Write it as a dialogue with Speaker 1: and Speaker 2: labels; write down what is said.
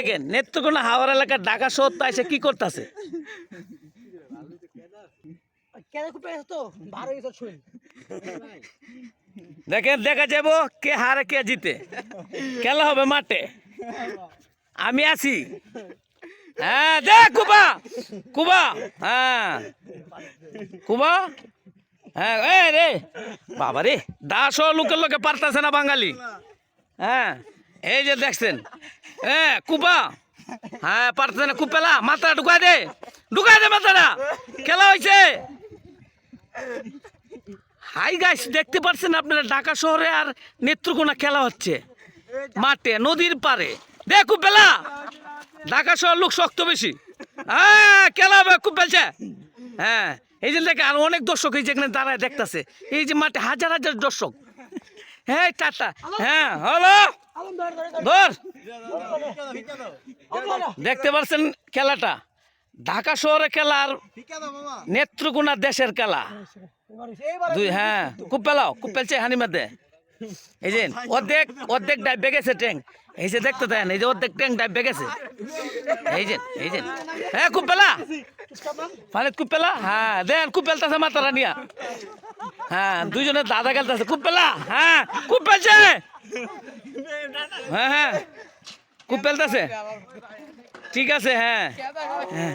Speaker 1: দেখেন নেত্রকোনা হাওড় এলাকার ঢাকা শহর তো এসে কি করতেছে? দেখেন দেখা যাব কে হারে কে জিতে। খেলা হবে মাঠে। আমি আছি। হ্যাঁ দেখ কুবা! কুবা! হ্যাঁ। কুবা? হ্যাঁ এ রে! বাবা রে দাস লোকের লোকে পারতাছে না বাঙালি। হ্যাঁ এই যে দেখছেন কুবা হ্যাঁ পারতেছে না কুপেলা মাথা ঢুকাই দে। ঢুকাই দে মাথাটা। খেলা হয়েছে হাই গাইস, দেখতে পাচ্ছেন আপনারা ঢাকা শহরে আর নেত্রকোনা খেলা হচ্ছে। মাঠে, নদীর পারে দেখো বেলা ঢাকা শহর লোক শক্ত বেশি। হ্যাঁ খেলা হবে বেলছে হ্যাঁ এই যে দেখে আর অনেক দর্শক এই যেখানে দাঁড়ায় দেখতাছে। এই যে মাঠে হাজার হাজার দর্শক। হ্যাঁ টাটা। হ্যাঁ হ্যালো
Speaker 2: ধর
Speaker 1: দেখতে পাচ্ছেন খেলাটা? ঢাকা শহরে খেলার নেত্রকোনা দেশের খেলা। দুই হ্যাঁ খুব পেলাও খুব পেলছে হানিমার দে এই যে অর্ধেক অর্ধেক ডাইবে গেছে ট্যাং। এই যে দেখতে দেন এই যে অর্ধেক ট্যাং ডাইবে গেছে। এই যে এই যে। হ্যাঁ খুব পেলা। মানে খুব পেলা? হ্যাঁ দেন খুব পেলতেছে মাতারা নিয়া হ্যাঁ দুইজনে দাদা খেলতেছে। খুব পেলা? হ্যাঁ খুব পেলছে! হ্যাঁ হ্যাঁ খুব পেলতেছে ঠিক আছে হ্যাঁ হ্যাঁ